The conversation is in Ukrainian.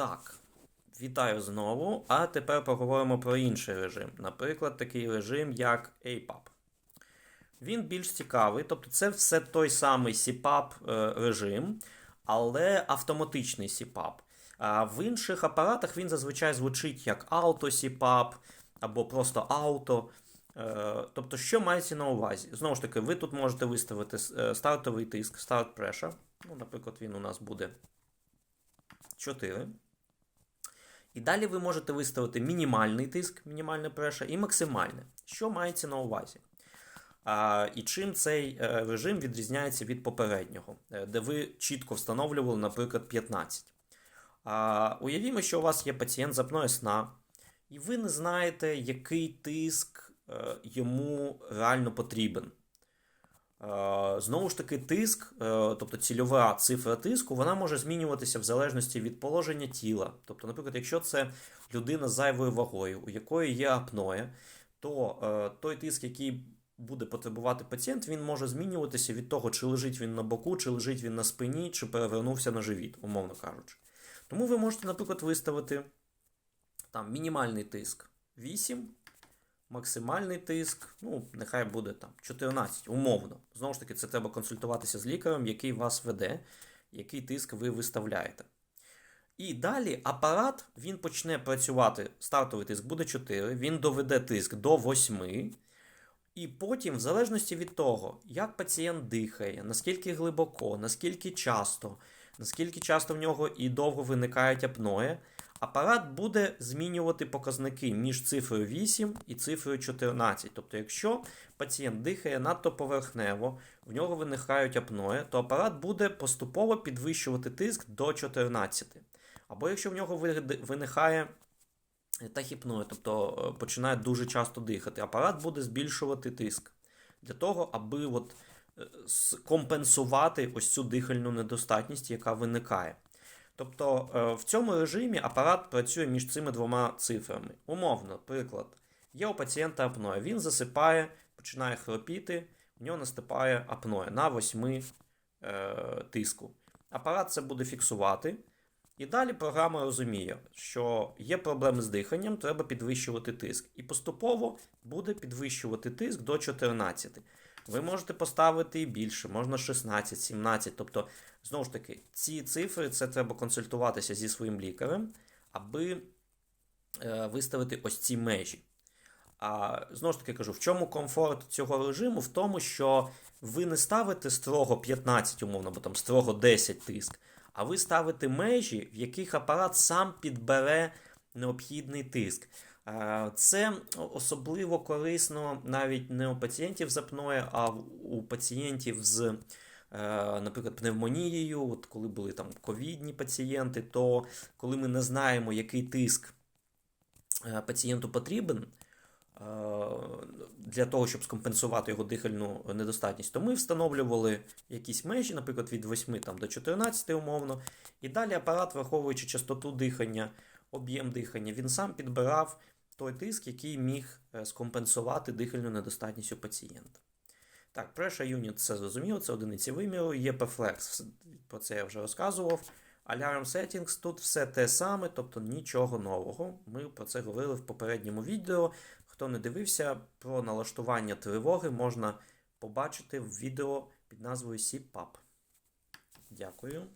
Так, вітаю знову. А тепер поговоримо про інший режим. Наприклад, такий режим, як APAP. Він більш цікавий, тобто це все той самий CPAP е, режим, але автоматичний CPAP. А в інших апаратах він зазвичай звучить як Auto CPAP або просто Auto. Е, Тобто, що мається на увазі? Знову ж таки, ви тут можете виставити е, стартовий тиск, start pressure. Ну, наприклад, він у нас буде 4. І далі ви можете виставити мінімальний тиск, мінімальне преша, і максимальне. Що мається на увазі? А, І чим цей е, режим відрізняється від попереднього, е, де ви чітко встановлювали, наприклад, 15. А, Уявімо, що у вас є пацієнт з апноє сна, і ви не знаєте, який тиск е, йому реально потрібен. Е, Знову ж таки, тиск, е, тобто цільова цифра тиску, вона може змінюватися в залежності від положення тіла. Тобто, наприклад, якщо це людина з зайвою вагою, у якої є апноє, то е, той тиск, який буде потребувати пацієнт, він може змінюватися від того, чи лежить він на боку, чи лежить він на спині, чи перевернувся на живіт, умовно кажучи. Тому ви можете, наприклад, виставити там мінімальний тиск 8, максимальний тиск, ну, нехай буде там 14, умовно. Знову ж таки, це треба консультуватися з лікарем, який вас веде, який тиск ви виставляєте. І далі апарат він почне працювати. Стартовий тиск буде 4, він доведе тиск до 8. І потім, в залежності від того, як пацієнт дихає, наскільки глибоко, наскільки часто, наскільки часто в нього і довго виникають апноє, апарат буде змінювати показники між цифрою 8 і цифрою 14. Тобто, якщо пацієнт дихає надто поверхнево, в нього виникають апноє, то апарат буде поступово підвищувати тиск до 14. Або якщо в нього виникає тахіпноє, тобто е, починає дуже часто дихати, апарат буде збільшувати тиск для того, аби от е, компенсувати ось цю дихальну недостатність, яка виникає. Тобто е, в цьому режимі апарат працює між цими двома цифрами. Умовно, приклад, є у пацієнта апноє, він засипає, починає хропіти, у нього наступає апноє на 8 е, тиску. Апарат це буде фіксувати. І далі програма розуміє, що є проблеми з диханням, треба підвищувати тиск. І поступово буде підвищувати тиск до 14. Ви можете поставити і більше, можна 16, 17. Тобто, знову ж таки, ці цифри це треба консультуватися зі своїм лікарем, аби е, виставити ось ці межі. А знову ж таки кажу, в чому комфорт цього режиму? В тому, що ви не ставите строго 15, умовно, або там строго 10 тиск, а ви ставите межі, в яких апарат сам підбере необхідний тиск. Е, Це особливо корисно навіть не у пацієнтів з апноє, а у пацієнтів з, е, наприклад, пневмонією. От коли були там ковідні пацієнти, то коли ми не знаємо, який тиск е, пацієнту потрібен. Для того, щоб скомпенсувати його дихальну недостатність, то ми встановлювали якісь межі, наприклад, від 8 там, до 14 умовно, і далі апарат, враховуючи частоту дихання, об'єм дихання, він сам підбирав той тиск, який міг е, скомпенсувати дихальну недостатність у пацієнта. Так, pressure unit це зрозуміло, це одиниці виміру, є Flex, про це я вже розказував. Alarm settings тут все те саме, тобто нічого нового. Ми про це говорили в попередньому відео. Хто не дивився, про налаштування тривоги можна побачити в відео під назвою CPAP. Дякую.